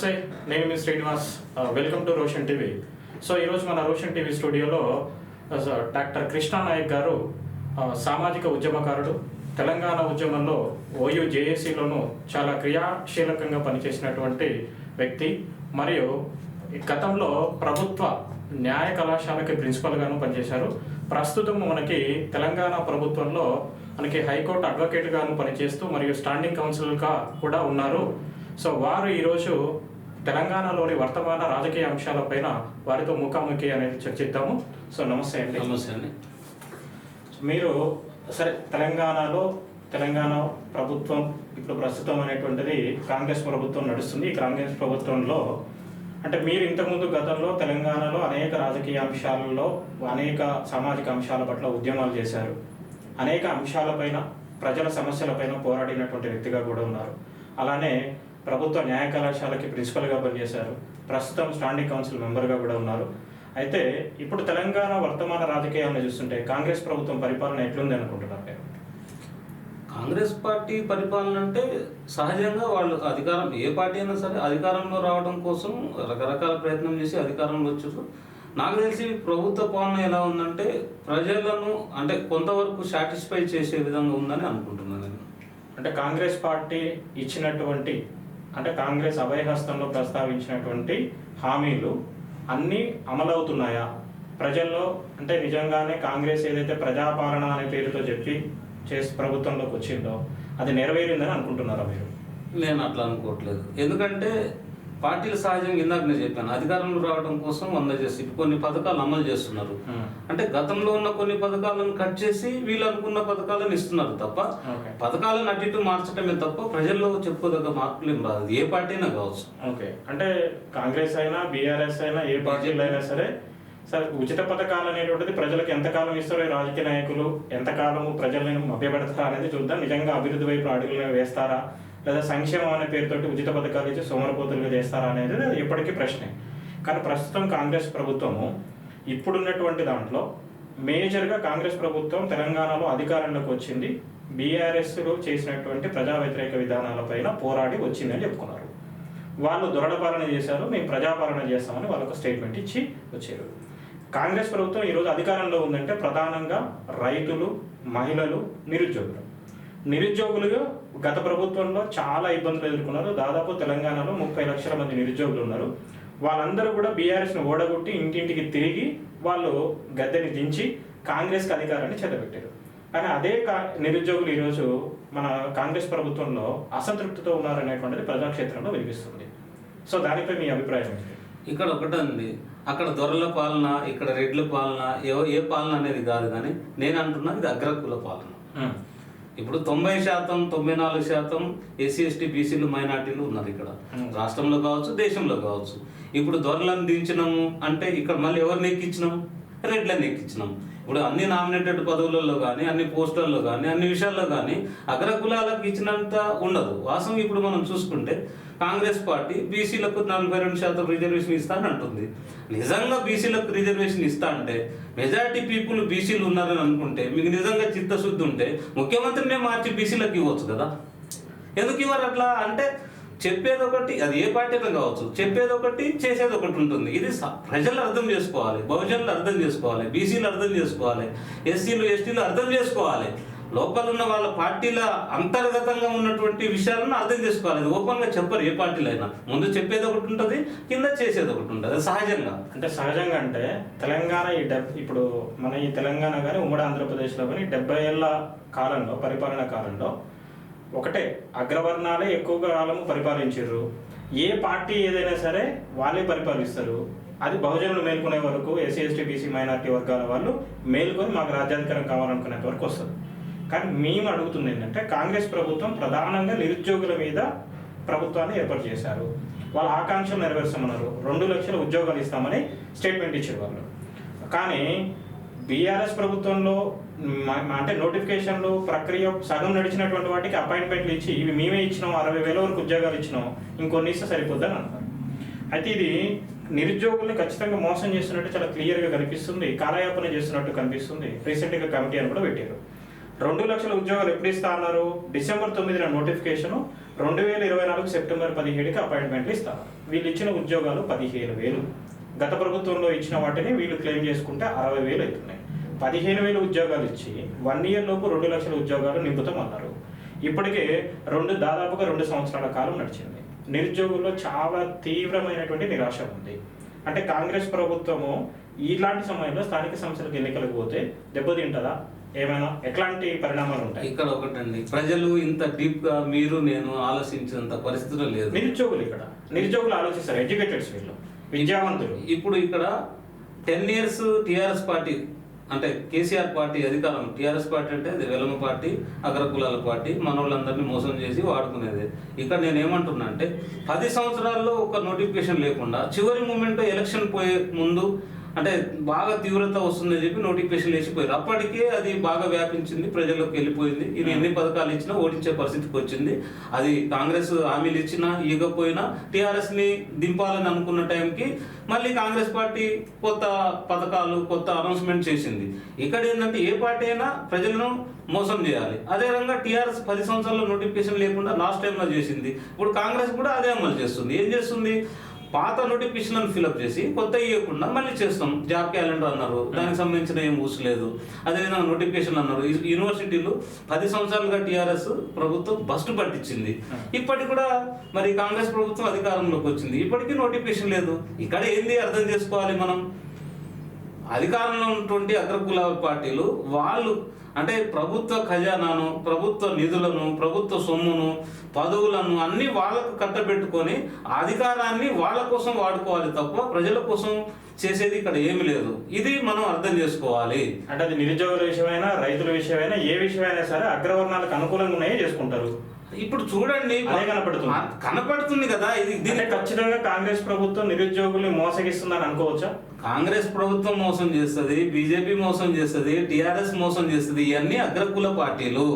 నమస్తే నేను మీ Srinivas welcome to Roshan TV. So ఈరోజు మన రోషన్ టీవీ స్టూడియోలో డాక్టర్ కృష్ణా నాయక్ గారు సామాజిక ఉద్యమకారుడు తెలంగాణ ఉద్యమంలో ఓయూ జేఏసీలోనూ చాలా క్రియాశీలకంగా పనిచేసినటువంటి వ్యక్తి మరియు ఈ గతంలో ప్రభుత్వ న్యాయ కళాశాలకి ప్రిన్సిపల్గాను పనిచేశారు. ప్రస్తుతం మనకి తెలంగాణ ప్రభుత్వంలో మనకి హైకోర్టు అడ్వకేట్గాను పనిచేస్తూ మరియు స్టాండింగ్ కౌన్సిల్గా కూడా ఉన్నారు. సో వారు ఈరోజు తెలంగాణలోని వర్తమాన రాజకీయ అంశాలపైన వారితో ముఖాముఖి అనేది చర్చిద్దాము. సో నమస్తే అండి. నమస్తే అండి. మీరు సరే తెలంగాణలో తెలంగాణ ప్రభుత్వం ఇప్పుడు ప్రస్తుతం అనేటువంటిది కాంగ్రెస్ ప్రభుత్వం నడుస్తుంది. ఈ కాంగ్రెస్ ప్రభుత్వంలో అంటే మీరు ఇంతకుముందు గతంలో తెలంగాణలో అనేక రాజకీయ అంశాలలో అనేక సామాజిక అంశాల పట్ల ఉద్యమాలు చేశారు. అనేక అంశాలపైన ప్రజల సమస్యలపైన పోరాడినటువంటి వ్యక్తిగా కూడా ఉన్నారు. అలానే ప్రభుత్వ న్యాయ కళాశాలకి ప్రిన్సిపల్గా పనిచేశారు. ప్రస్తుతం స్టాండింగ్ కౌన్సిల్ మెంబర్గా కూడా ఉన్నారు. అయితే ఇప్పుడు తెలంగాణ వర్తమాన రాజకీయాలను చూస్తుంటే కాంగ్రెస్ ప్రభుత్వం పరిపాలన ఎట్లుంది అనుకుంటున్నారు కాంగ్రెస్ పార్టీ పరిపాలన అంటే సహజంగా వాళ్ళు అధికారం ఏ పార్టీ అయినా సరే అధికారంలో రావడం కోసం రకరకాల ప్రయత్నం చేసి అధికారంలో వచ్చారు. నాకు తెలిసి ప్రభుత్వ పాలన ఎలా ఉందంటే ప్రజలను అంటే కొంతవరకు సాటిస్ఫై చేసే విధంగా ఉందని అనుకుంటున్నాను నేను. అంటే కాంగ్రెస్ పార్టీ ఇచ్చినటువంటి అంటే కాంగ్రెస్ అభయహస్తంలో ప్రస్తావించినటువంటి హామీలు అన్నీ అమలవుతున్నాయా? ప్రజల్లో అంటే నిజంగానే కాంగ్రెస్ ఏదైతే ప్రజాపాలన అనే పేరుతో చెప్పి చేసి ప్రభుత్వంలోకి వచ్చిందో అది నెరవేరిందని అనుకుంటున్నారా మీరు? నేను అట్లా అనుకోవట్లేదు. ఎందుకంటే పార్టీలు సహజంగా ఇందాక నేను చెప్పాను అధికారంలో రావడం కోసం వంద చేసి కొన్ని పథకాలు అమలు చేస్తున్నారు. Hmm. అంటే గతంలో ఉన్న కొన్ని పథకాలను కట్ చేసి వీళ్ళు అనుకున్న పథకాలను ఇస్తున్నారు తప్ప. పథకాలను అటు ఇటు మార్చడమే తప్ప ప్రజల్లో చెప్పుకోదగ్గ మార్పులు ఏం రాదు. ఏ పార్టీ అయినా కావచ్చు. ఓకే అంటే కాంగ్రెస్ అయినా బీఆర్ఎస్ అయినా ఏ పార్టీలు అయినా సరే సరే ఉచిత పథకాలు అనేటువంటిది ప్రజలకు ఎంతకాలం ఇస్తారో ఈ రాజకీయ నాయకులు ఎంతకాలము ప్రజలను మభ్యపెడతారా అనేది చూద్దాం. నిజంగా అభివృద్ధి వైపు అడుగులు వేస్తారా? లేదా సంక్షేమం అనే పేరుతోటి ఉచిత పథకాలు ఇచ్చి సోమరపోతులుగా చేస్తారా అనేది ఇప్పటికీ ప్రశ్నే. కానీ ప్రస్తుతం కాంగ్రెస్ ప్రభుత్వము ఇప్పుడున్నటువంటి దాంట్లో మేజర్గా కాంగ్రెస్ ప్రభుత్వం తెలంగాణలో అధికారంలోకి వచ్చింది. బీఆర్ఎస్లో చేసినటువంటి ప్రజా వ్యతిరేక విధానాలపైన పోరాడి వచ్చిందని చెప్పుకున్నారు. వాళ్ళు దొరడపాలన చేశారు మేము ప్రజాపాలన చేస్తామని వాళ్ళకు స్టేట్మెంట్ ఇచ్చి వచ్చారు. కాంగ్రెస్ ప్రభుత్వం ఈరోజు అధికారంలో ఉందంటే ప్రధానంగా రైతులు మహిళలు నిరుద్యోగులు. నిరుద్యోగులుగా గత ప్రభుత్వంలో చాలా ఇబ్బందులు ఎదుర్కొన్నారు. దాదాపు తెలంగాణలో ముప్పై లక్షల మంది నిరుద్యోగులు ఉన్నారు. వాళ్ళందరూ కూడా బీఆర్ఎస్ను ఓడగొట్టి ఇంటింటికి తిరిగి వాళ్ళు గద్దెని దించి కాంగ్రెస్కి అధికారాన్ని చెదబెట్టారు కానీ అదే కా నిరుద్యోగులు ఈరోజు మన కాంగ్రెస్ ప్రభుత్వంలో అసంతృప్తితో ఉన్నారనేటువంటిది ప్రజాక్షేత్రంలో వినిపిస్తుంది సో దానిపై మీ అభిప్రాయం ఏంటి? ఇక్కడ ఒకటండి అక్కడ దొరల పాలన ఇక్కడ రెడ్ల పాలన ఏ ఏ పాలన అనేది కాదు కానీ నేను అంటున్నా ఇది అగ్రకుల పాలన. ఇప్పుడు తొంభై శాతం తొంభై నాలుగు శాతం ఎస్సీ ఎస్టీ బీసీలు మైనార్టీలు ఉన్నారు ఇక్కడ. రాష్ట్రంలో కావచ్చు దేశంలో కావచ్చు. ఇప్పుడు దొరలను దించినాము అంటే ఇక్కడ మళ్ళీ ఎవరిని ఎక్కించినాం? రెడ్లను ఎక్కించినాం. ఇప్పుడు అన్ని నామినేటెడ్ పదవులలో కానీ అన్ని పోస్టుల్లో కానీ అన్ని విషయాల్లో కానీ అగ్రకులాలకు ఇచ్చినంత ఉండదు. వాస్తవం ఇప్పుడు మనం చూసుకుంటే కాంగ్రెస్ పార్టీ బీసీలకు నలభై రెండు శాతం రిజర్వేషన్ ఇస్తానని అంటుంది. నిజంగా బీసీలకు రిజర్వేషన్ ఇస్తా అంటే మెజారిటీ పీపుల్ బీసీలు ఉన్నారని అనుకుంటే మీకు నిజంగా చిత్తశుద్ధి ఉంటే ముఖ్యమంత్రినే మార్చి బీసీలకు ఇవ్వచ్చు కదా? ఎందుకు ఇవ్వరు అట్లా? అంటే చెప్పేది ఒకటి అది ఏ పార్టీ కావచ్చు చెప్పేది ఒకటి చేసేది ఒకటి ఉంటుంది. ఇది స- ప్రజలు అర్థం చేసుకోవాలి బహుజనులు అర్థం చేసుకోవాలి బీసీలు అర్థం చేసుకోవాలి ఎస్సీలు ఎస్టీలు అర్థం చేసుకోవాలి. లోపల ఉన్న వాళ్ళ పార్టీల అంతర్గతంగా ఉన్నటువంటి విషయాలను అర్థం చేసుకోవాలి. ఓపెన్గా ఓపెన్గా చెప్పరు ఏ పార్టీలో అయినా ముందు చెప్పేది ఒకటి ఉంటుంది కింద చేసేది ఒకటి ఉంటుంది. సహజంగా. అంటే సహజంగా అంటే తెలంగాణ ఈ డెబ్ ఇప్పుడు మన ఈ తెలంగాణ కానీ ఉమ్మడి ఆంధ్రప్రదేశ్లో కానీ డెబ్బై ఏళ్ళ కాలంలో పరిపాలన కాలంలో ఒకటే అగ్రవర్ణాలే ఎక్కువగా కాలము పరిపాలించారు ఏ పార్టీ ఏదైనా సరే వాళ్ళే పరిపాలిస్తారు. అది బహుజనులు మేల్కొనే వరకు ఎస్సీ ఎస్టీ బీసీ మైనారిటీ వర్గాల వాళ్ళు మేల్కొని మాకు రాజ్యాధికారం కావాలనుకునేంత వరకు వస్తుంది కానీ మేము అడుగుతుంది ఏంటంటే కాంగ్రెస్ ప్రభుత్వం ప్రధానంగా నిరుద్యోగుల మీద ప్రభుత్వాన్ని ఏర్పాటు చేశారు. వాళ్ళ ఆకాంక్షలు నెరవేర్చమన్నారు రెండు లక్షల ఉద్యోగాలు ఇస్తామని స్టేట్మెంట్ ఇచ్చారు వాళ్ళు. కానీ బీఆర్ఎస్ ప్రభుత్వంలో అంటే నోటిఫికేషన్లు ప్రక్రియ సగం నడిచినటువంటి వాటికి అపాయింట్మెంట్లు ఇచ్చి ఇవి మేమే ఇచ్చినాం అరవై వేల వరకు ఉద్యోగాలు ఇచ్చినాం ఇంకొన్ని ఇస్తే సరిపోద్దని అంటారు అయితే ఇది నిరుద్యోగుల్ని ఖచ్చితంగా మోసం చేస్తున్నట్టు చాలా క్లియర్గా కనిపిస్తుంది కాలయాపన చేస్తున్నట్టు కనిపిస్తుంది రీసెంట్గా కమిటీ అని కూడా పెట్టారు. రెండు లక్షల ఉద్యోగాలు ఎప్పుడు ఇస్తా అన్నారు? డిసెంబర్ తొమ్మిదిన నోటిఫికేషన్ రెండు వేల ఇరవై నాలుగు సెప్టెంబర్ పదిహేడుకి అపాయింట్మెంట్లు ఇస్తారు వీళ్ళు ఇచ్చిన ఉద్యోగాలు పదిహేను వేలు. గత ప్రభుత్వంలో ఇచ్చిన వాటిని వీళ్ళు క్లెయిమ్ చేసుకుంటే అరవై వేలు అవుతున్నాయి. పదిహేను వేలు ఉద్యోగాలు ఇచ్చి వన్ ఇయర్ లోపు రెండు లక్షల ఉద్యోగాలు నింపుతామన్నారు ఇప్పటికే రెండు దాదాపుగా రెండు సంవత్సరాల కాలం నడిచింది. నిరుద్యోగుల్లో చాలా తీవ్రమైనటువంటి నిరాశ ఉంది. అంటే కాంగ్రెస్ ప్రభుత్వము ఇలాంటి సమయంలో స్థానిక సంస్థలకు ఎన్నికలకు పోతే దెబ్బతింటదా? ఏమైనా ఎట్లాంటి పరిణామాలు ఉంటాయి? ఇక్కడ ఒకటండి. ప్రజలు ఇంత డీప్గా మీరు నేను ఆలోచించినంత పరిస్థితులు లేదు. నిరుద్యోగులు ఇక్కడ. నిరుద్యోగులు ఆలోచిస్తారు ఎడ్యుకేటెడ్స్ వీళ్ళు విద్యావంతులు. ఇప్పుడు ఇక్కడ టెన్ ఇయర్స్ టిఆర్ఎస్ పార్టీ అంటే కేసీఆర్ పార్టీ అధికారం. టిఆర్ఎస్ పార్టీ అంటే అది వెలమ పార్టీ అగ్రకులాల పార్టీ. మన వాళ్ళందరినీ మోసం చేసి వాడుకునేది. ఇక్కడ నేను ఏమంటున్నా అంటే పది సంవత్సరాల్లో ఒక నోటిఫికేషన్ లేకుండా చివరి మూమెంట్ ఎలక్షన్ పోయే ముందు అంటే బాగా తీవ్రత వస్తుందని చెప్పి నోటిఫికేషన్ వేసిపోయారు. అప్పటికే అది బాగా వ్యాపించింది ప్రజల్లోకి వెళ్ళిపోయింది. ఇది ఎన్ని పథకాలు ఇచ్చినా ఓడించే పరిస్థితికి వచ్చింది. అది కాంగ్రెస్ హామీలు ఇచ్చినా ఇవ్వకపోయినా టిఆర్ఎస్ని దింపాలని అనుకున్న టైంకి మళ్ళీ కాంగ్రెస్ పార్టీ కొత్త పథకాలు కొత్త అనౌన్స్మెంట్ చేసింది. ఇక్కడ ఏంటంటే ఏ పార్టీ అయినా ప్రజలను మోసం చేయాలి. అదే విధంగా టీఆర్ఎస్ పది సంవత్సరాల్లో నోటిఫికేషన్ లేకుండా లాస్ట్ టైంలో చేసింది. ఇప్పుడు కాంగ్రెస్ కూడా అదే అమలు చేస్తుంది. ఏం చేస్తుంది? పాత నోటిఫికేషన్ ఫిలప్ చేసి కొత్త ఇవ్వకుండా మళ్ళీ చేస్తాం. జాబ్ క్యాలెండర్ అన్నారు. దానికి సంబంధించిన ఏం ఊసలేదు అదేవిధంగా నోటిఫికేషన్ అన్నారు. యూనివర్సిటీలు పది సంవత్సరాలుగా టీఆర్ఎస్ ప్రభుత్వం బస్టు పట్టించింది. ఇప్పటికి కూడా మరి కాంగ్రెస్ ప్రభుత్వం అధికారంలోకి వచ్చింది. ఇప్పటికీ నోటిఫికేషన్ లేదు. ఇక్కడ ఏంది అర్థం చేసుకోవాలి మనం? అధికారంలో ఉన్నటువంటి అగ్రకుల పార్టీలు వాళ్ళు అంటే ప్రభుత్వ ఖజానాను ప్రభుత్వ నిధులను ప్రభుత్వ సొమ్మును పదవులను అన్ని వాళ్ళకు కట్టబెట్టుకొని అధికారాన్ని వాళ్ళ కోసం వాడుకోవాలి తప్ప ప్రజల కోసం చేసేది ఇక్కడ ఏమి లేదు. ఇది మనం అర్థం చేసుకోవాలి. అంటే అది నిరుద్యోగుల విషయమైనా రైతుల విషయమైనా ఏ విషయమైనా సరే అగ్రవర్ణాలకు అనుకూలంగా ఉన్నాయే చేసుకుంటారు. ఇప్పుడు చూడండి అదే కనపడుతుంది. కనపడుతుంది కదా ఇది దీనికి ఖచ్చితంగా కాంగ్రెస్ ప్రభుత్వం నిరుద్యోగుల్ని మోసగిస్తుందని అనుకోవచ్చా కాంగ్రెస్ ప్రభుత్వం మోసం చేస్తుంది బీజేపీ మోసం చేస్తుంది టిఆర్ఎస్ మోసం చేస్తుంది ఇవన్నీ అగ్రకుల పార్టీలు.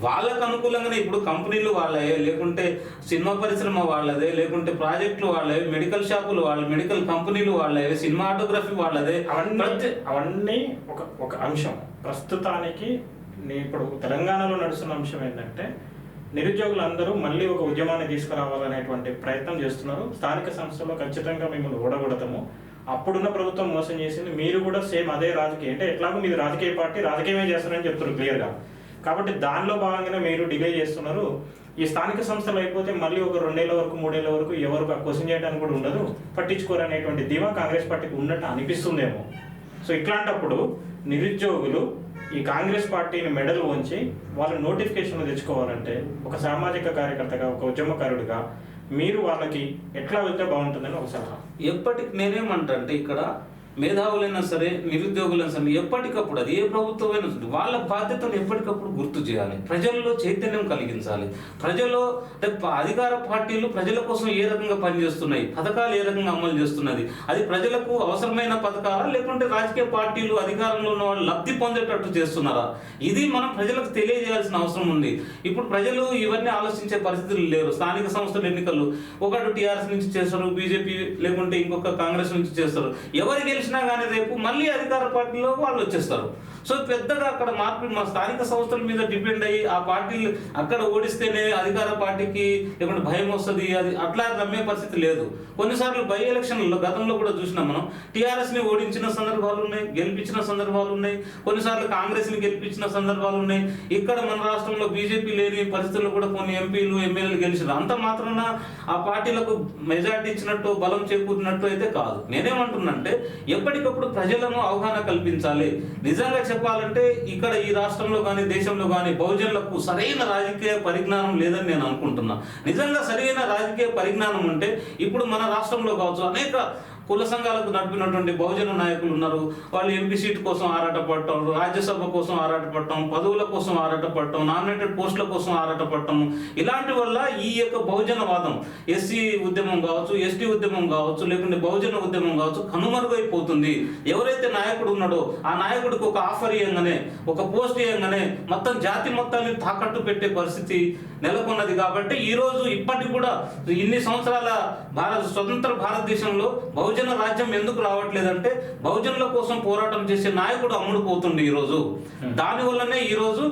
వాళ్ళకు అనుకూలంగానే ఇప్పుడు కంపెనీలు వాళ్ళే లేకుంటే సినిమా పరిశ్రమ వాళ్ళదే లేకుంటే ప్రాజెక్టులు వాళ్ళే మెడికల్ షాపులు వాళ్ళ మెడికల్ కంపెనీలు వాళ్ళే సినిమాటోగ్రఫీ వాళ్ళదే అవన్నీ అవన్నీ ఒక ఒక అంశం ప్రస్తుతానికి ఇప్పుడు తెలంగాణలో నడుస్తున్న అంశం ఏంటంటే నిరుద్యోగులందరూ మళ్ళీ ఒక ఉద్యమాన్ని తీసుకురావాలనేటువంటి ప్రయత్నం చేస్తున్నారు. స్థానిక సంస్థల్లో ఖచ్చితంగా మిమ్మల్ని ఓడగొడతాము. అప్పుడున్న ప్రభుత్వం మోసం చేసింది. మీరు కూడా సేమ్ అదే రాజకీయ అంటే ఎట్లాగో మీరు రాజకీయ పార్టీ రాజకీయమే చేస్తారని చెప్తున్నారు క్లియర్గా. కాబట్టి దానిలో భాగంగానే మీరు డిలే చేస్తున్నారు. ఈ స్థానిక సంస్థలు అయిపోతే మళ్ళీ ఒక రెండేళ్ళ వరకు మూడేళ్ళ వరకు ఎవరు క్వశ్చన్ చేయడానికి కూడా ఉండదు. పట్టించుకోరనేటువంటి ధీమా కాంగ్రెస్ పార్టీకి ఉన్నట్టు అనిపిస్తుందేమో. సో ఇట్లాంటప్పుడు నిరుద్యోగులు ఈ కాంగ్రెస్ పార్టీని మెడలు ఉంచి వాళ్ళు నోటిఫికేషన్లు తెచ్చుకోవాలంటే ఒక సామాజిక కార్యకర్తగా ఒక ఉద్యమకారుడిగా మీరు వాళ్ళకి ఎట్లా వెళ్తే బాగుంటుందని ఒక సలహా. ఎప్పటికి నేనేమంటే అంటే ఇక్కడ మేధావులైనా సరే నిరుద్యోగులైనా సరే ఎప్పటికప్పుడు అది ఏ ప్రభుత్వమైనా సరే వాళ్ళ బాధ్యతను ఎప్పటికప్పుడు గుర్తు చేయాలి. ప్రజల్లో చైతన్యం కలిగించాలి. ప్రజలు అంటే అధికార పార్టీలు ప్రజల కోసం ఏ రకంగా పనిచేస్తున్నాయి పథకాలు ఏ రకంగా అమలు చేస్తున్నది అది ప్రజలకు అవసరమైన పథకాలా లేకుంటే రాజకీయ పార్టీలు అధికారంలో ఉన్న వాళ్ళు లబ్ధి పొందేటట్టు చేస్తున్నారా? ఇది మనం ప్రజలకు తెలియజేయాల్సిన అవసరం ఉంది. ఇప్పుడు ప్రజలు ఇవన్నీ ఆలోచించే పరిస్థితులు లేరు. స్థానిక సంస్థల ఎన్నికలు ఒకటి టీఆర్ఎస్ నుంచి చేస్తారు బీజేపీ లేకుంటే ఇంకొక కాంగ్రెస్ నుంచి చేస్తారు. ఎవరు చేసినా కానీ రేపు మళ్ళీ అధికార పార్టీలో వాళ్ళు వచ్చేస్తారు. సో పెద్దగా అక్కడ మార్పు మా స్థానిక సంస్థల మీద డిపెండ్ అయ్యి ఆ పార్టీలు అక్కడ ఓడిస్తేనే అధికార పార్టీకి లేకుంటే భయం వస్తుంది అది అట్లా నమ్మే పరిస్థితి లేదు. కొన్నిసార్లు బై ఎలక్షన్లలో గతంలో కూడా చూసినాం మనం. టీఆర్ఎస్ని ఓడించిన సందర్భాలు ఉన్నాయి గెలిపించిన సందర్భాలు ఉన్నాయి. కొన్నిసార్లు కాంగ్రెస్ని గెలిపించిన సందర్భాలు ఉన్నాయి. ఇక్కడ మన రాష్ట్రంలో బీజేపీ లేని పరిస్థితుల్లో కూడా కొన్ని ఎంపీలు ఎమ్మెల్యేలు గెలిచారు అంత మాత్రాన ఆ పార్టీలకు మెజార్టీ ఇచ్చినట్టు బలం చేకూరినట్టు అయితే కాదు. నేనేమంటున్నంటే ఎప్పటికప్పుడు ప్రజలను అవగాహన కల్పించాలి. నిజంగా చెప్పాలంటే ఇక్కడ ఈ రాష్ట్రంలో కానీ దేశంలో కానీ బహుజనులకు సరైన రాజకీయ పరిజ్ఞానం లేదని నేను అనుకుంటున్నా. నిజంగా సరైన రాజకీయ పరిజ్ఞానం అంటే ఇప్పుడు మన రాష్ట్రంలో కావచ్చు అనేక కుల సంఘాలకు నడిపినటువంటి బహుజన నాయకులు ఉన్నారు. వాళ్ళు ఎంపీ సీట్ కోసం ఆరాటపడటం రాజ్యసభ కోసం ఆరాటపడటం పదవుల కోసం ఆరాటపడటం నామినేటెడ్ పోస్టుల కోసం ఆరాటపడటం. ఇలాంటి వల్ల ఈ యొక్క బహుజన వాదం ఎస్సీ ఉద్యమం కావచ్చు ఎస్టీ ఉద్యమం కావచ్చు లేకుంటే బహుజన ఉద్యమం కావచ్చు కనుమరుగైపోతుంది. ఎవరైతే నాయకుడు ఉన్నాడో ఆ నాయకుడికి ఒక ఆఫర్ ఇవ్వగానే ఒక పోస్ట్ ఇవ్వగానే మొత్తం జాతి మొత్తాన్ని తాకట్టు పెట్టే పరిస్థితి నెలకొన్నది కాబట్టి ఈ రోజు ఇప్పటికి కూడా ఇన్ని సంవత్సరాల భారత స్వతంత్ర భారతదేశంలో బహుజన బహుజన రాజ్యం ఎందుకు రావట్లేదంటే బహుజనుల కోసం పోరాటం చేసే నాయకుడు అమ్ముడు పోతుండే ఈ రోజు దాని వల్లనే ఈ రోజు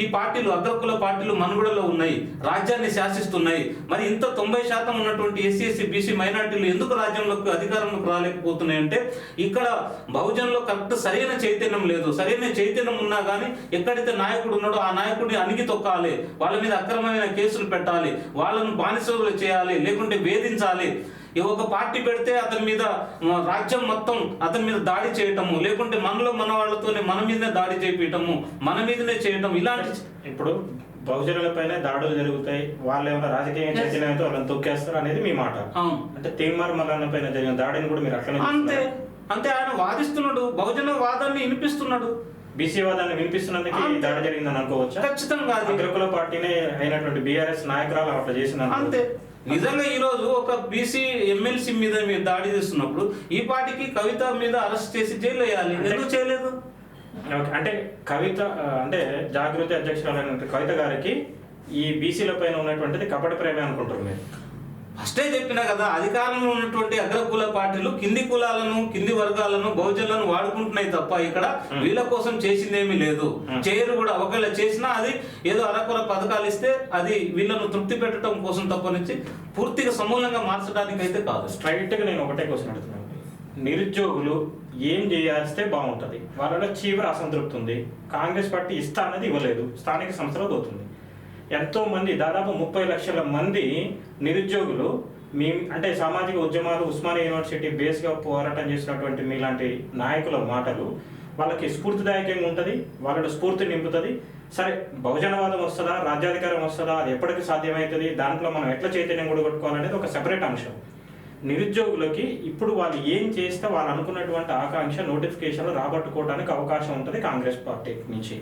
ఈ పార్టీలు అగ్రకుల పార్టీలు మనుగడలో ఉన్నాయి రాజ్యాన్ని శాసిస్తున్నాయి. మరి ఇంత తొంభై శాతం ఉన్నటువంటి ఎస్సీ ఎస్సీ బీసీ మైనార్టీలు ఎందుకు రాజ్యంలోకి అధికారంలోకి రాలేకపోతున్నాయి అంటే ఇక్కడ బహుజనులో కరెక్ట్ సరైన చైతన్యం లేదు. సరైన చైతన్యం ఉన్నా కానీ ఎక్కడైతే నాయకుడు ఉన్నాడో ఆ నాయకుడిని అణిగి తొక్కాలి. వాళ్ళ మీద అక్రమమైన కేసులు పెట్టాలి. వాళ్ళను బానిసలు చేయాలి. లేకుంటే వేధించాలి. ఒక పార్టీ పెడితే అతని మీద రాజ్యం మొత్తం అతని మీద దాడి చేయటము లేకుంటే మనలో మన వాళ్ళతోనే మన మీదనే దాడి చేపించటము మన మీదనే చేయటం ఇలాంటి ఇప్పుడు బహుజనులపైన దాడులు జరుగుతాయి వాళ్ళు ఏమైనా రాజకీయ చైతన్యంతో వాళ్ళని తొక్కేస్తారు అనేది మీ మాట. అంటే తీన్మార్ మల్లన్న పైన జరిగిన దాడిని కూడా మీరు అట్లనే అంతే. అంతే ఆయన వాదిస్తున్నాడు. బహుజన వాదాన్ని వినిపిస్తున్నాడు. బీసీ వాదాన్ని వినిపిస్తున్నందుకు దాడి జరిగిందని అనుకోవచ్చా? ఖచ్చితంగా అగ్రకుల పార్టీనే అయినటువంటి బీఆర్ఎస్ నాయకురాలు అట్లా చేసిన అంతే. నిజంగా ఈ రోజు ఒక బీసీ ఎమ్మెల్సీ మీద మీరు దాడి చేస్తున్నప్పుడు ఈ పార్టీకి కవిత మీద అరెస్ట్ చేసి జైలు వేయాలి ఎందుకు చేయలేదు. అంటే కవిత అంటే జాగృతి అధ్యక్షురాలైన కవిత గారికి ఈ బీసీల పైన ఉన్నటువంటిది కపట ప్రేమే అనుకుంటారు మీరు ఫస్టే చెప్పినా కదా అధికారంలో ఉన్నటువంటి అగ్రకుల పార్టీలు కింది కులాలను కింది వర్గాలను బహుజనులను వాడుకుంటున్నాయి తప్ప ఇక్కడ వీళ్ళ కోసం చేసిందేమీ లేదు. చేయరు కూడా. ఒకవేళ చేసినా అది ఏదో అరకొర పథకాలు ఇస్తే అది వీళ్ళను తృప్తి పెట్టడం కోసం తప్పనిచ్చి పూర్తిగా సమూలంగా మార్చడానికి అయితే కాదు. స్ట్రైట్గా నేను ఒకటే క్వశ్చన్ అడుగుతున్నాను. నిరుద్యోగులు ఏం చేయాల్స్తే బాగుంటది? వాళ్ళలో తీవ్ర అసంతృప్తి ఉంది. కాంగ్రెస్ పార్టీ ఇస్తా అనేది ఇవ్వలేదు. స్థానిక సంస్థలో పోతుంది ఎంతో మంది దాదాపు ముప్పై లక్షల మంది నిరుద్యోగులు మీ అంటే సామాజిక ఉద్యమాలు ఉస్మానియా యూనివర్సిటీ బేస్గా పోరాటం చేసినటువంటి మీలాంటి నాయకుల మాటలు వాళ్ళకి స్ఫూర్తిదాయకంగా ఉంటుంది వాళ్ళ స్ఫూర్తి నింపుతుంది. సరే బహుజనవాదం వస్తుందా రాజ్యాధికారం వస్తుందా అది ఎప్పటికి సాధ్యమవుతుంది దాంట్లో మనం ఎట్లా చైతన్యం కూడా కొట్టుకోవాలనేది ఒక సెపరేట్ అంశం. నిరుద్యోగులకి ఇప్పుడు వాళ్ళు ఏం చేస్తే వాళ్ళు అనుకున్నటువంటి ఆకాంక్ష నోటిఫికేషన్లు రాబట్టుకోవడానికి అవకాశం ఉంటుంది కాంగ్రెస్ పార్టీ నుంచి.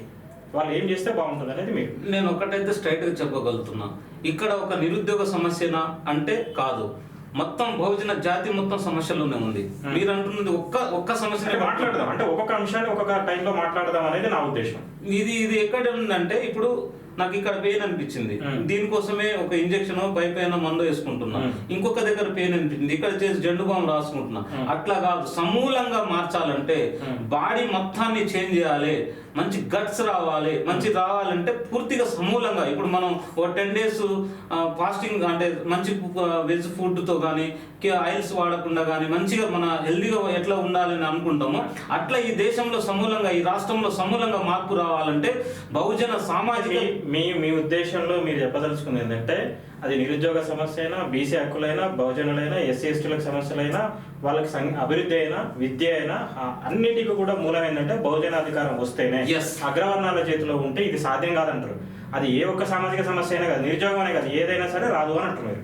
వాళ్ళు ఏం చేస్తే బాగుంటుంది అనేది మీరు. నేను ఒకటైతే స్ట్రైట్గా చెప్పగలుగుతున్నా. ఇక్కడ ఒక నిరుద్యోగ సమస్యనా అంటే కాదు. మొత్తం బహుజన జాతి మొత్తం సమస్యలోనే ఉంది. మీరు అంటున్నది ఒక్క ఒక్క సమస్య మాట్లాడదాం. అంటే ఒక్కొక్క అంశాన్ని ఒక్కొక్క టైంలో మాట్లాడదాం అనేది నా ఉద్దేశం. ఇది ఇది ఎక్కడ ఉందంటే ఇప్పుడు నాకు ఇక్కడ పెయిన్ అనిపించింది. మ్మ్. దీనికోసమే ఒక ఇంజెక్షన్ పై పైన మందు వేసుకుంటున్నా. మ్మ్. ఇంకొక దగ్గర పెయిన్ అనిపించింది. ఇక్కడ చేసి జండు బామ్ రాసుకుంటున్నా. మ్మ్. అట్లా కాదు. సమూలంగా మార్చాలంటే. బాడీ మొత్తాన్ని చేంజ్ చేయాలి. మంచి గట్స్ రావాలి. మంచి రావాలంటే పూర్తిగా సమూలంగా. ఇప్పుడు మనం ఓ టెన్ డేస్ ఫాస్టింగ్ అంటే మంచి వెజ్ ఫుడ్తో కానీ ఆయిల్స్ వాడకుండా కానీ మంచిగా మన హెల్దీగా ఎట్లా ఉండాలని అనుకుంటామో అట్లా ఈ దేశంలో సమూలంగా ఈ రాష్ట్రంలో సమూలంగా మార్పు రావాలంటే బహుజన సామాజిక మీ- మీ ఉద్దేశంలో మీరు చెప్పదలుచుకుంది ఏంటంటే అది నిరుద్యోగ సమస్య అయినా బీసీ హక్కులైనా బహుజనులైనా ఎస్సీ ఎస్టీలకు సమస్యలైనా వాళ్ళకి అభివృద్ధి అయినా విద్య అయినా అన్నిటికీ కూడా మూలం ఏంటంటే బహుజన అధికారం వస్తేనే. అగ్రవర్ణాల చేతిలో ఉంటే ఇది సాధ్యం కాదంటారు. అది ఏ ఒక్క సామాజిక సమస్య అయినా కాదు నిరుద్యోగం అనే కాదు ఏదైనా సరే రాదు అని అంటారు మీరు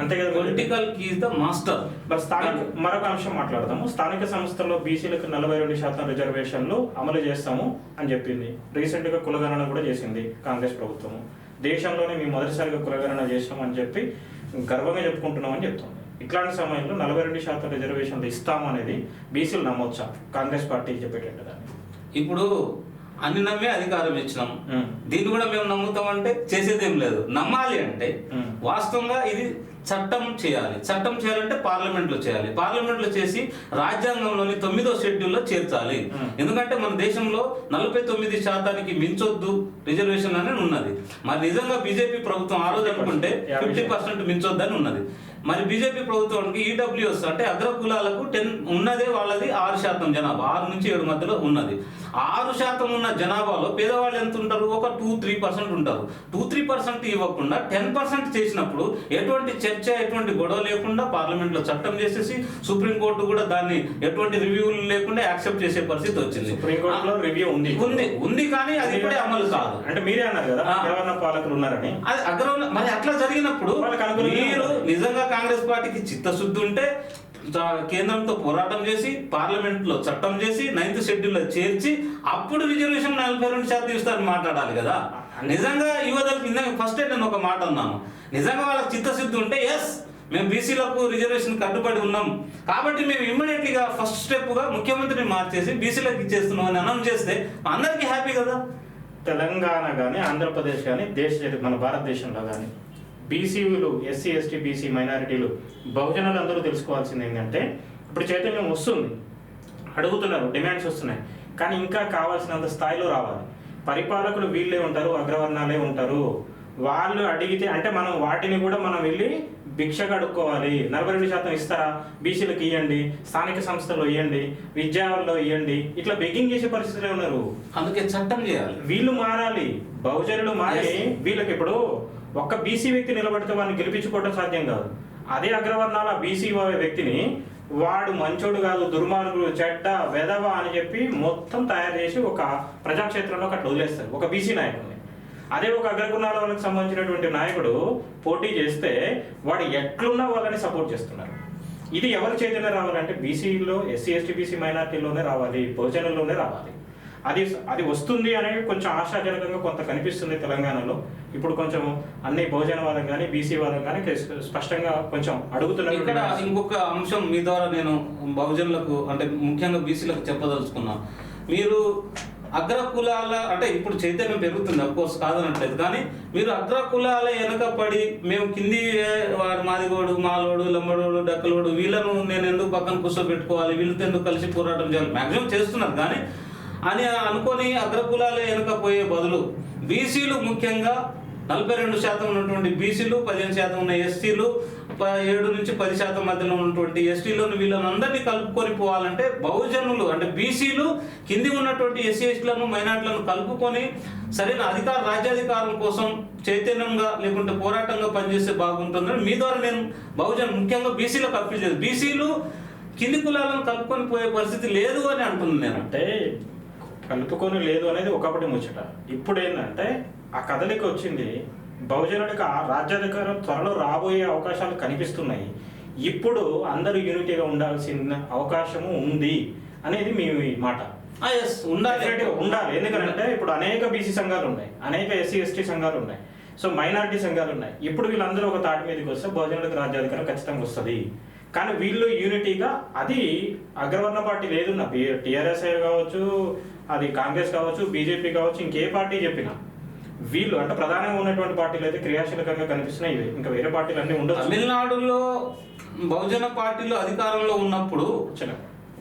అంతే కదా? పొలిటికల్ కీస్ ద మాస్టర్ మరి స్థానిక మరొక అంశం మాట్లాడదాము. స్థానిక సంస్థల్లో బీసీలకు నలభై రెండు శాతం రిజర్వేషన్లు అమలు చేస్తాము అని చెప్పింది. రీసెంట్గా కులగణన కూడా చేసింది కాంగ్రెస్ ప్రభుత్వము. దేశంలోనే మేము మొదటిసారిగా కులగణన చేస్తామని చెప్పి గర్వంగా చెప్పుకుంటున్నామని చెప్తుంది. ఇట్లాంటి సమయంలో నలభై రెండు శాతం రిజర్వేషన్లు ఇస్తాము అనేది బీసీలు నమ్మొచ్చా? కాంగ్రెస్ పార్టీ చెప్పేటట్టు దాన్ని ఇప్పుడు అన్ని నమ్మి అధికారం ఇచ్చినాం. దీన్ని కూడా మేము నమ్ముతామంటే చేసేదేం లేదు నమ్మాలి అంటే. వాస్తవంగా ఇది చట్టం చేయాలి చట్టం చేయాలంటే పార్లమెంట్లో చేయాలి పార్లమెంట్లో చేసి రాజ్యాంగంలోని తొమ్మిదో షెడ్యూల్లో చేర్చాలి. ఎందుకంటే మన దేశంలో నలభై తొమ్మిది శాతానికి మించొద్దు రిజర్వేషన్ అని ఉన్నది మరి నిజంగా బీజేపీ ప్రభుత్వం ఆ రోజు అనుకుంటే ఫిఫ్టీ. పర్సెంట్ మించొద్దని ఉన్నది మరి బీజేపీ ప్రభుత్వానికి ఈడబ్ల్యూఎస్ అంటే అగ్ర కులాలకు టెన్ ఉన్నదే వాళ్ళది ఆరు శాతం జనాభా. ఆరు నుంచి ఏడు మధ్యలో ఉన్నది. ఆరు శాతం ఉన్న జనాభాలో పేదవాళ్ళు ఎంత ఉంటారు? ఒక టూ త్రీ పర్సెంట్ ఉంటారు. టూ త్రీ పర్సెంట్ ఇవ్వకుండా టెన్ పర్సెంట్ చేసినప్పుడు ఎటువంటి చర్చ ఎటువంటి గొడవ లేకుండా పార్లమెంట్లో చట్టం చేసేసి సుప్రీంకోర్టు కూడా దాన్ని ఎటువంటి రివ్యూలు లేకుండా యాక్సెప్ట్ చేసే పరిస్థితి వచ్చింది. సుప్రీంకోర్టులో రివ్యూ ఉంది ఉంది. ఉంది కానీ అది ఇప్పుడే అమలు కాదు. అంటే మీరే అన్నారు కదా పాలకులు ఉన్నారని. అది అగ్రవర్ణ మరి అట్లా జరిగినప్పుడు మీరు. నిజంగా కాంగ్రెస్ పార్టీకి చిత్తశుద్ధి ఉంటే కేంద్రంతో పోరాటం చేసి పార్లమెంట్లో చట్టం చేసి నైన్త్ షెడ్యూల్లో చేర్చి అప్పుడు రిజర్వేషన్ నలభై రెండు శాతం ఇస్తారని మాట్లాడాలి కదా. నిజంగా యువతలకు ఇందాక ఫస్ట్ నేను ఒక మాట అన్నాను. నిజంగా వాళ్ళకి చిత్తశుద్ధి ఉంటే ఎస్ మేము బీసీలకు రిజర్వేషన్ కట్టుబడి ఉన్నాం. కాబట్టి మేము ఇమ్మీడియట్గా ఫస్ట్ స్టెప్గా ముఖ్యమంత్రిని మార్చేసి బీసీలకు ఇచ్చేస్తున్నాం అని అనౌన్స్ చేస్తే అందరికీ హ్యాపీ కదా. తెలంగాణ కానీ ఆంధ్రప్రదేశ్ కానీ దేశ మన భారతదేశంలో కానీ బీసీలు ఎస్సీ ఎస్టీ బీసీ మైనారిటీలు బహుజనులు అందరూ తెలుసుకోవాల్సింది ఏంటంటే ఇప్పుడు చైతన్యం వస్తుంది. అడుగుతున్నారు డిమాండ్స్ వస్తున్నాయి. కానీ ఇంకా కావాల్సినంత స్థాయిలో రావాలి. పరిపాలకులు వీళ్ళే ఉంటారు అగ్రవర్ణాలే ఉంటారు. వాళ్ళు అడిగితే అంటే మనం వాటిని కూడా మనం వెళ్ళి భిక్షగా అడుక్కోవాలి నలభై రెండు శాతం ఇస్తారా? బీసీలకు ఇవ్వండి స్థానిక సంస్థల్లో ఇవ్వండి విద్యావల్లో ఇవ్వండి ఇట్లా బెగ్గింగ్ చేసే పరిస్థితిలో ఉన్నారు. అందుకే చట్టం చేయాలి. వీళ్ళు మారాలి. బహుజనులు మారి. వీళ్ళకి ఇప్పుడు ఒక్క బీసీ వ్యక్తి నిలబడితే వాడిని గెలిపించుకోవడం సాధ్యం కాదు. అదే అగ్రవర్ణాల బీసీ వ్యక్తిని వాడు మంచోడు కాదు దుర్మార్గుడు చెడ్డ వెదవ అని చెప్పి మొత్తం తయారు చేసి ఒక ప్రజాక్షేత్రంలో అక్కడ వదిలేస్తారు. ఒక బీసీ నాయకుడిని. అదే ఒక అగ్రకులాల వాళ్ళకి సంబంధించినటువంటి నాయకుడు పోటీ చేస్తే వాడు ఎట్లున్నా వాళ్ళని సపోర్ట్ చేస్తున్నారు. ఇది ఎవరి చేతిలో రావాలంటే బీసీలో ఎస్సీ ఎస్టీ బీసీ మైనార్టీలోనే రావాలి భోజనంలోనే రావాలి. అది అది వస్తుంది అనేది కొంచెం ఆశాజనకంగా కొంత కనిపిస్తుంది తెలంగాణలో. ఇప్పుడు కొంచెం అన్ని బహుజనవాదం కానీ బీసీ వాదం కానీ స్పష్టంగా కొంచెం ఇక్కడ అడుగుతున్నారు ఇంకొక అంశం మీ ద్వారా నేను బహుజనులకు అంటే ముఖ్యంగా బీసీలకు చెప్పదలుచుకున్నా. మీరు అగ్ర కులాల అంటే ఇప్పుడు చైతన్యం పెరుగుతుంది కోర్స్ కాదనట్లేదు. కానీ మీరు అగ్ర కులాల వెనక పడి మేము కింది వాడు మాదిగోడు మాలోడు లంబడోడు డక్కలోడు వీళ్ళను నేను ఎందుకు పక్కన కూర్చోబెట్టుకోవాలి? వీళ్ళతో ఎందుకు కలిసి పోరాటం చేయాలి? మాక్సిమం చేస్తున్నారు. కానీ అని అనుకొని అగ్ర కులాల వెనక పోయే బదులు బీసీలు ముఖ్యంగా నలభై రెండు శాతం ఉన్నటువంటి బీసీలు పదిహేను శాతం ఉన్న ఎస్టీలు ఏడు నుంచి పది శాతం మధ్యలో ఉన్నటువంటి ఎస్టీలను వీళ్ళని అందరినీ కలుపుకొని పోవాలంటే బహుజనులు అంటే బీసీలు కింది ఉన్నటువంటి ఎస్సీ ఎస్టీలను మైనార్టీలను కలుపుకొని సరైన అధికార రాజ్యాధికారం కోసం చైతన్యంగా లేకుంటే పోరాటంగా పనిచేస్తే బాగుంటుందని మీ ద్వారా నేను బహుజన్ ముఖ్యంగా బీసీలకు అప్పీల్ చేస్తాను. బీసీలు కింది కులాలను కలుపుకొని పోయే పరిస్థితి లేదు అని అంటున్నాను నేను. అంటే కలుపుకొని లేదు అనేది ఒకప్పటి ముచ్చట. ఇప్పుడు ఏంటంటే ఆ కదలిక వచ్చింది బహుజనుడికి ఆ రాజ్యాధికారం త్వరలో రాబోయే అవకాశాలు కనిపిస్తున్నాయి. ఇప్పుడు అందరూ యూనిటీగా ఉండాల్సిన అవకాశము ఉంది అనేది మీ మాట. yes, ఉండాలి. ఉండాలి. ఎందుకంటే ఇప్పుడు అనేక బీసీ సంఘాలు ఉన్నాయి అనేక ఎస్సీ ఎస్టీ సంఘాలు ఉన్నాయి. సో మైనారిటీ సంఘాలు ఉన్నాయి. ఇప్పుడు వీళ్ళందరూ ఒక తాటి మీదకి వస్తే బహుజనులకు రాజ్యాధికారం ఖచ్చితంగా వస్తుంది. కానీ వీళ్ళు యూనిటీగా అది అగ్రవర్ణ పార్టీ లేదున్న టిఆర్ఎస్ కావచ్చు అది కాంగ్రెస్ కావచ్చు బీజేపీ కావచ్చు ఇంకే పార్టీ చెప్పినా. వీళ్ళు అంటే ప్రధానంగా ఉన్నటువంటి పార్టీలు అయితే క్రియాశీలకంగా కనిపిస్తున్నాయి. ఇవే ఇంకా వేరే పార్టీలు అన్నీ ఉండొచ్చు. తమిళనాడులో బహుజన పార్టీలు అధికారంలో ఉన్నప్పుడు.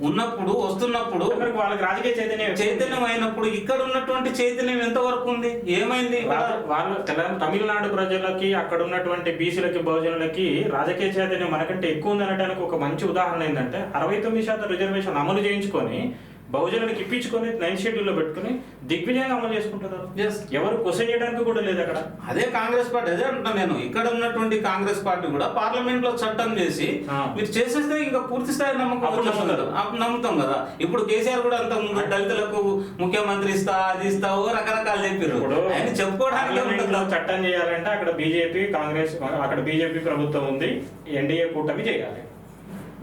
ఉన్నప్పుడు వస్తున్నప్పుడు వాళ్ళకి రాజకీయ చైతన్యం చైతన్యం అయినప్పుడు ఇక్కడ ఉన్నటువంటి చైతన్యం ఎంతవరకు ఉంది ఏమైంది? వాళ్ళ- వాళ్ళు తెలంగాణ తమిళనాడు ప్రజలకి అక్కడ ఉన్నటువంటి బీసీలకి బహుజనులకి రాజకీయ చైతన్యం మనకంటే ఎక్కువ ఉంది అనడానికి ఒక మంచి ఉదాహరణ ఏంటంటే అరవై తొమ్మిది శాతం రిజర్వేషన్ అమలు చేయించుకొని బహుజనులకి ఇప్పించుకొని నైన్ షెడ్యూల్లో పెట్టుకొని దిగ్విజయంగా అమలు చేసుకుంటున్నారు. ఎవరు క్వశ్చన్ చేయడానికి కూడా లేదు అక్కడ. అదే కాంగ్రెస్ పార్టీ అదే అంటున్నా నేను. ఇక్కడ ఉన్నటువంటి కాంగ్రెస్ పార్టీ కూడా పార్లమెంట్లో చట్టం చేసి. మీరు చేసేస్తే ఇంకా పూర్తి స్థాయి నమ్మకం నమ్ముతాం కదా. ఇప్పుడు కేసీఆర్ కూడా అంత ముందు దళితులకు ముఖ్యమంత్రి ఇస్తా అది ఇస్తా ఓ రకరకాలు చెప్పారు. ఆయన చెప్పుకోవడానికి. చట్టం చేయాలంటే అక్కడ బీజేపీ కాంగ్రెస్ అక్కడ బీజేపీ ప్రభుత్వం ఉంది. ఎన్డీఏ కూటమి చేయాలి.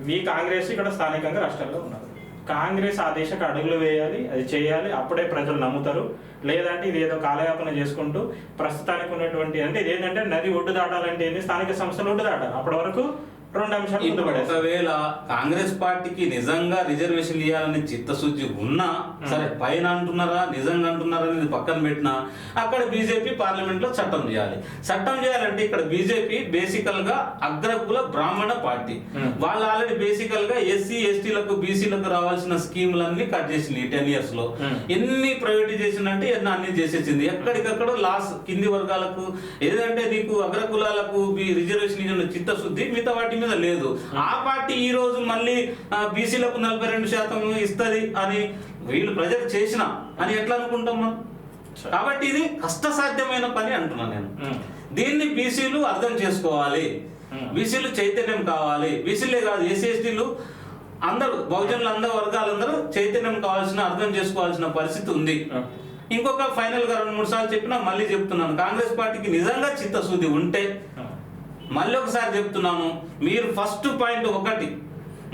మీ కాంగ్రెస్ ఇక్కడ స్థానికంగా రాష్ట్రాల్లో ఉన్నారు కాంగ్రెస్ ఆ దిశకు అడుగులు వేయాలి అది చేయాలి అప్పుడే ప్రజలు నమ్ముతారు. లేదంటే ఇది ఏదో కాలయాపన చేసుకుంటూ ప్రస్తుతానికి ఉన్నటువంటి అంటే ఇది ఏంటంటే నది ఒడ్డు దాటాలంటే ఏంది? స్థానిక సంస్థలు ఒడ్డు దాటాలి అప్పటి వరకు రెండు అంశాలు. ఒకవేళ కాంగ్రెస్ పార్టీకి నిజంగా రిజర్వేషన్ ఇవ్వాలని చిత్తశుద్ధి ఉన్నా సరే పైన అంటున్నారా నిజంగా అంటున్నారా అనేది పక్కన పెట్టినా అక్కడ బీజేపీ పార్లమెంట్లో చట్టం చేయాలి చట్టం చేయాలంటే ఇక్కడ బీజేపీ బేసికల్గా అగ్రకుల బ్రాహ్మణ పార్టీ. వాళ్ళు ఆల్రెడీ బేసికల్గా ఎస్సీ ఎస్టీలకు బీసీలకు రావాల్సిన స్కీములన్నీ కట్ చేసింది టెన్ ఇయర్స్లో. ఎన్ని ప్రైవేటైజేషన్ అంటే ఎన్ని అన్ని చేసేసింది ఎక్కడికక్కడ లాస్ కింది వర్గాలకు ఏదంటే నీకు అగ్రకులాలకు రిజర్వేషన్ ఇచ్చిన చిత్తశుద్ధి మిగతా వాటి మీద లేదు. ఆ. పార్టీ ఈ రోజు మళ్ళీ బీసీలకు నలభై రెండు శాతం ఇస్తుంది అని వీళ్ళు ప్రజలు చేసిన. అని ఎట్లా అనుకుంటాం మనం? కాబట్టి ఇది కష్టసాధ్యమైన పని అంటున్నాను నేను. దీన్ని బీసీలు అర్థం చేసుకోవాలి. బీసీలు చైతన్యం కావాలి. బీసీలే కాదు ఎస్సీ ఎస్టీలు అందరూ బహుజనులు అందరూ వర్గాలందరూ చైతన్యం కావాల్సిన అర్థం చేసుకోవాల్సిన పరిస్థితి ఉంది. ఇంకొక ఫైనల్గా రెండు మూడు సార్లు చెప్పినా మళ్ళీ చెప్తున్నాను. కాంగ్రెస్ పార్టీకి నిజంగా చిత్తశుద్ధి ఉంటే. మళ్ళీ ఒకసారి చెప్తున్నాను మీరు ఫస్ట్ పాయింట్ ఒకటి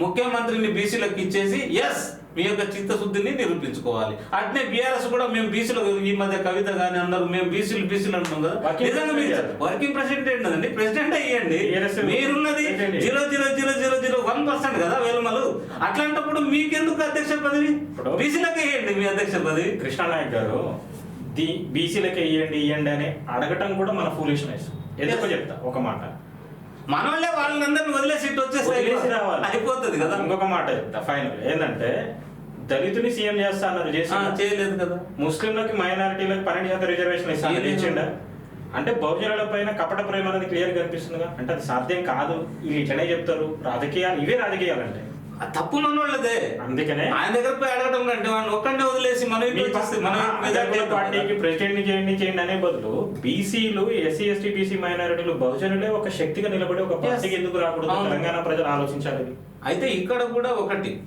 ముఖ్యమంత్రిని బీసీలకు ఇచ్చేసి ఎస్ మీ యొక్క చిత్తశుద్ధిని నిరూపించుకోవాలి. అట్నే బీఆర్ఎస్ కూడా మేము బీసీలు ఈ మధ్య కవిత కానీ అందరూ మేము బీసీలు బీసీలు అంటున్నాం కదా. నిజంగా మీరు. వర్కింగ్ ప్రెసిడెంట్ ఏంటండి? ప్రెసిడెంట్ అయ్యండి. మీరున్నది. Zero zero zero zero zero one percent కదా వేలమలు. అట్లాంటప్పుడు మీకెందుకు అధ్యక్ష పదవి? బీసీలకే ఇవ్వండి మీ అధ్యక్ష పదవి. కృష్ణానాయక్ గారు బీసీలకి ఇవ్వండి ఇవ్వండి అని అడగటం కూడా మన ఫూలిష్నెస్ ఎందుకో చెప్తా ఒక మాట. మనోళ్ళే వాళ్ళందరిని వదిలేసి ఇటు రావాలి. అయిపోతుంది కదా. ఇంకొక మాట చెప్తా ఫైనల్ ఏంటంటే దళితుని సీఎం చేస్తా అన్నారు చేసి చేయలేదు కదా. ముస్లింలకి మైనారిటీలకు పన్నెండు శాతం రిజర్వేషన్ ఇస్తాను. ఇచ్చిండా అంటే బహుజనుల పైన కపట ప్రేమ అనేది క్లియర్ కనిపిస్తుందిగా. అంటే అది సాధ్యం కాదు. వీళ్ళు ఇట్లనే చెప్తారు. రాజకీయాలు ఇవే రాజకీయాలంటే. ఆ తప్పు మనోళ్ళదే. అందుకనే ఆయన దగ్గర పోయి అడగడం కంటే వాడిని ఒక్కడే వదిలేసి మనం మనం పార్టీకి ప్రెసిడెంట్ని చేయండి చేయండి అనే బదులు బీసీలు ఎస్సీ ఎస్టీ బీసీ మైనారిటీలు బహుజనులే ఒక శక్తిగా నిలబడి ఒక పార్టీకి ఎందుకు రాకూడదు. తెలంగాణ ప్రజలు ఆలోచించాలి. అయితే ఇక్కడ కూడా ఒకటి.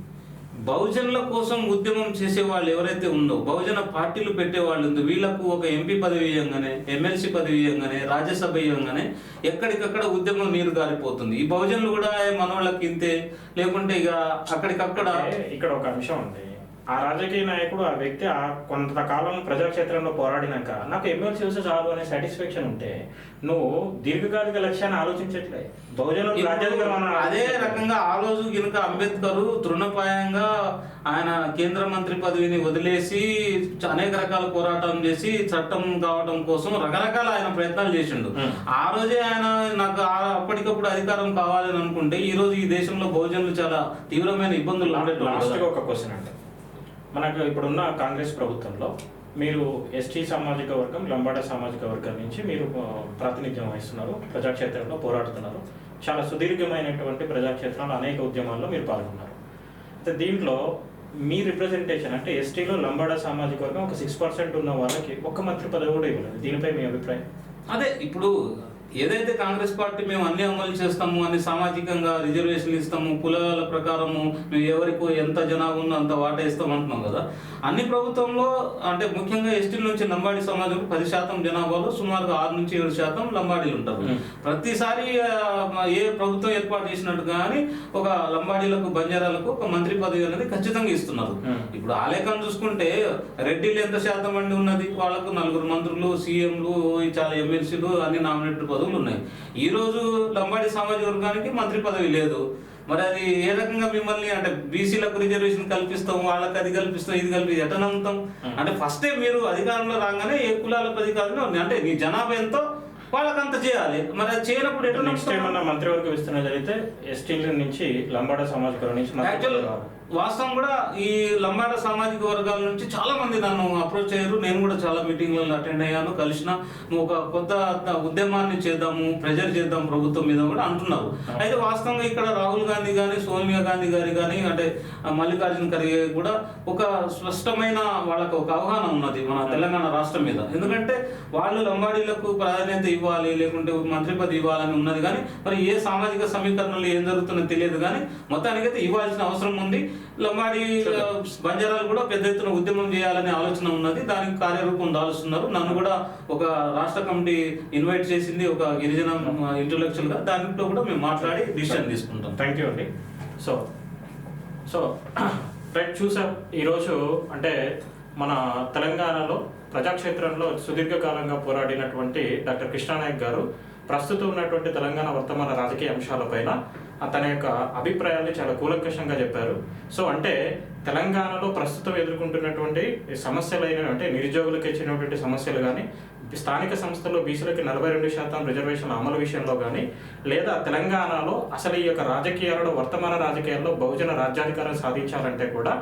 బహుజనుల కోసం ఉద్యమం చేసే వాళ్ళు ఎవరైతే ఉందో బహుజన పార్టీలు పెట్టే వాళ్ళు ఉందో వీళ్ళకు ఒక ఎంపీ పదవి ఇవ్వగానే ఎమ్మెల్సీ పదవి ఇవ్వగానే రాజ్యసభ ఇవ్వగానే ఎక్కడికక్కడ ఉద్యమం నీరు గారిపోతుంది. ఈ బహుజనులు కూడా మనోళ్ళకి ఇంతే లేకుంటే ఇక అక్కడికక్కడ ఇక్కడ ఒక అంశం ఉంది. ఆ రాజకీయ నాయకుడు ఆ వ్యక్తి ఆ కొంతకాలం ప్రజాక్షేత్రంలో పోరాడినాక నాకు ఎమ్మెల్సీ వస్తే చాలు అనే సాటిస్ఫాక్షన్ ఉంటే నువ్వు దీర్ఘకాలిక లక్ష్యాన్ని ఆలోచించట్లే బహుజనులు అని అదే. రకంగా ఆ రోజు కనుక అంబేద్కర్ తృణప్రాయంగా ఆయన కేంద్ర మంత్రి పదవిని వదిలేసి అనేక రకాల పోరాటం చేసి చట్టం కావడం కోసం రకరకాల ఆయన ప్రయత్నాలు చేసిండు. ఆ రోజే ఆయన నాకు అప్పటికప్పుడు అధికారం కావాలని అనుకుంటే ఈ రోజు ఈ దేశంలో బహుజనులు చాలా తీవ్రమైన ఇబ్బందులు లాస్ట్. ఒక క్వశ్చన్ అంటే మనకు ఇప్పుడున్న కాంగ్రెస్ ప్రభుత్వంలో మీరు ఎస్టీ సామాజిక వర్గం లంబాడ సామాజిక వర్గం నుంచి మీరు ప్రాతినిధ్యం వహిస్తున్నారు ప్రజాక్షేత్రంలో పోరాడుతున్నారు. చాలా సుదీర్ఘమైనటువంటి ప్రజాక్షేత్రంలో అనేక ఉద్యమాల్లో మీరు పాల్గొన్నారు. అయితే దీంట్లో మీ రిప్రజెంటేషన్ అంటే ఎస్టీలో లంబాడ సామాజిక వర్గం ఒక సిక్స్ పర్సెంట్ ఉన్న వాళ్ళకి ఒక్క మంత్రి పదవి కూడా ఇవ్వలేదు. దీనిపై మీ అభిప్రాయం? అదే ఇప్పుడు ఏదైతే కాంగ్రెస్ పార్టీ మేము అన్ని అమలు చేస్తాము అన్ని సామాజికంగా రిజర్వేషన్ ఇస్తాము కులాల ప్రకారము మేము ఎవరికి ఎంత జనాభా ఉందో అంత వాటా ఇస్తాం అంటున్నాం కదా అన్ని ప్రభుత్వంలో అంటే ముఖ్యంగా ఎస్టీల నుంచి లంబాడి సమాజం పది శాతం జనాభాలో సుమారుగా ఆరు నుంచి ఏడు శాతం లంబాడీలు ఉంటారు. ప్రతిసారి ఏ ప్రభుత్వం ఏర్పాటు చేసినట్టు కానీ ఒక లంబాడీలకు బంజారాలకు ఒక మంత్రి పదవి అనేది ఖచ్చితంగా ఇస్తున్నారు. ఇప్పుడు ఆ చూసుకుంటే రెడ్డిలు ఎంత శాతం అండి ఉన్నది వాళ్ళకు నలుగురు మంత్రులు సీఎంలు చాలా ఎమ్మెల్సీలు అన్ని నామినేటెడ్ పదవులు ఉన్నాయి ఈ రోజు లంబాడి సామాజిక వర్గానికి మంత్రి పదవి లేదు. మరి అది ఏ రకంగా మిమ్మల్ని అంటే బీసీలకు రిజర్వేషన్ కల్పిస్తాం వాళ్ళకి అది కల్పిస్తాం ఇది కల్పి ఎట్లా నమ్ముతాం? అంటే ఫస్టే మీరు అధికారంలో రాగానే ఏ కులాలకు అధికారంలో అంటే నీ జనాభా ఎంతో వాళ్ళకి అంత చేయాలి మరి అది చేయనప్పుడు ఎట్లా నెక్స్ట్? ఏమన్నా మంత్రివర్గ విస్తరణ జరిగితే ఎస్టీల నుంచి లంబాడ సామాజిక వర్గం నుంచి యాక్చువల్. వాస్తవం కూడా ఈ లంబాడ సామాజిక వర్గాల నుంచి చాలా మంది నన్ను అప్రోచ్ అయ్యారు నేను కూడా చాలా మీటింగ్లలో అటెండ్ అయ్యాను కలిసిన ఒక కొత్త ఉద్యమాన్ని చేద్దాము ప్రెజర్ చేద్దాం ప్రభుత్వం మీద కూడా అంటున్నారు అయితే వాస్తవంగా ఇక్కడ రాహుల్ గాంధీ కానీ సోనియా గాంధీ గారి కానీ అంటే మల్లికార్జున ఖర్గే కూడా ఒక స్పష్టమైన వాళ్ళకు ఒక అవగాహన ఉన్నది మన తెలంగాణ రాష్ట్రం మీద ఎందుకంటే వాళ్ళు లంబాడీలకు ప్రాధాన్యత ఇవ్వాలి లేకుంటే మంత్రి పదవి ఇవ్వాలని ఉన్నది కానీ మరి ఏ సామాజిక సమీకరణలు ఏం జరుగుతుందో తెలియదు కానీ మొత్తానికైతే ఇవ్వాల్సిన అవసరం ఉంది. లంబాడి బంజారాలు కూడా పెద్ద ఎత్తున ఉద్యమం చేయాలనే ఆలోచన ఉన్నది. దానికి కార్యరూపం దాల్చున్నారు నన్ను కూడా ఒక రాష్ట్ర కమిటీ ఇన్వైట్ చేసింది ఒక గిరిజన ఇంటలెక్చువల్గా దాంట్లో కూడా మేము మాట్లాడి డిసిషన్ తీసుకుంటాం. థ్యాంక్ యూ అండి. సో సో రైట్ చూసాం. ఈరోజు అంటే మన తెలంగాణలో ప్రజాక్షేత్రంలో సుదీర్ఘకాలంగా పోరాడినటువంటి డాక్టర్ కృష్ణానాయక్ గారు ప్రస్తుతం ఉన్నటువంటి తెలంగాణ వర్తమాన రాజకీయ అంశాలపైన తన యొక్క అభిప్రాయాల్ని చాలా కూలంకషంగా చెప్పారు. సో అంటే తెలంగాణలో ప్రస్తుతం ఎదుర్కొంటున్నటువంటి సమస్యలైన అంటే నిరుద్యోగులకు ఇచ్చినటువంటి సమస్యలు కానీ స్థానిక సంస్థల్లో బీసీలకి నలభై రెండు శాతం రిజర్వేషన్ అమలు విషయంలో కానీ లేదా తెలంగాణలో అసలు ఈ యొక్క రాజకీయాలలో వర్తమాన రాజకీయాల్లో బహుజన రాజ్యాధికారం సాధించాలంటే కూడా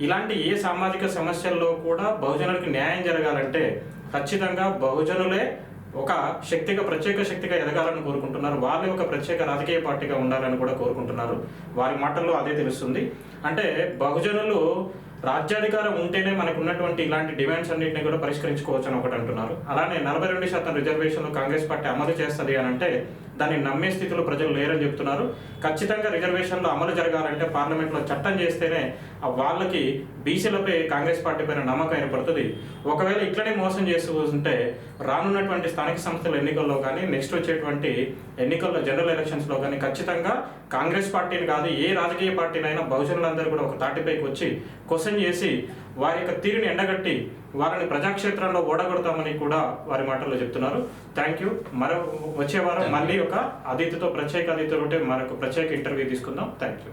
ఇలాంటి ఏ సామాజిక సమస్యల్లో కూడా బహుజనులకు న్యాయం జరగాలంటే ఖచ్చితంగా బహుజనులే ఒక శక్తిగా ప్రత్యేక శక్తిగా ఎదగాలని కోరుకుంటున్నారు. వాళ్ళే ఒక ప్రత్యేక రాజకీయ పార్టీగా ఉండాలని కూడా కోరుకుంటున్నారు. వారి మాటల్లో అదే తెలుస్తుంది. అంటే బహుజనులు రాజ్యాధికారం ఉంటేనే మనకు ఉన్నటువంటి ఇలాంటి డిమాండ్స్ అన్నింటినీ కూడా పరిష్కరించుకోవచ్చు అని ఒకటి అంటున్నారు. అలానే నలభై రెండు శాతం రిజర్వేషన్లు కాంగ్రెస్ పార్టీ అమలు చేస్తుంది అని అంటే దాన్ని నమ్మే స్థితిలో ప్రజలు లేరని చెప్తున్నారు. ఖచ్చితంగా రిజర్వేషన్లు అమలు జరగాలంటే పార్లమెంట్లో చట్టం చేస్తేనే వాళ్ళకి బీసీలపై కాంగ్రెస్ పార్టీ పైన నమ్మకం ఏర్పడుతుంది. ఒకవేళ ఇట్లనే మోసం చేస్తూ ఉంటే రానున్నటువంటి స్థానిక సంస్థల ఎన్నికల్లో కానీ నెక్స్ట్ వచ్చేటువంటి ఎన్నికల్లో జనరల్ ఎలక్షన్స్లో కానీ ఖచ్చితంగా కాంగ్రెస్ పార్టీని కాదు ఏ రాజకీయ పార్టీనైనా బహుజనులందరూ కూడా ఒక తాటిపైకి వచ్చి క్వశ్చన్ చేసి వారి యొక్క తీరుని ఎండగట్టి వారిని ప్రజాక్షేత్రంలో ఓడగొడతామని కూడా వారి మాటల్లో చెప్తున్నారు. థ్యాంక్ యూ మరో వచ్చే వారం మళ్ళీ ఒక అతిథితో ప్రత్యేక అతిథితో ఉంటే మరొక ప్రత్యేక ఇంటర్వ్యూ తీసుకుందాం. Thank you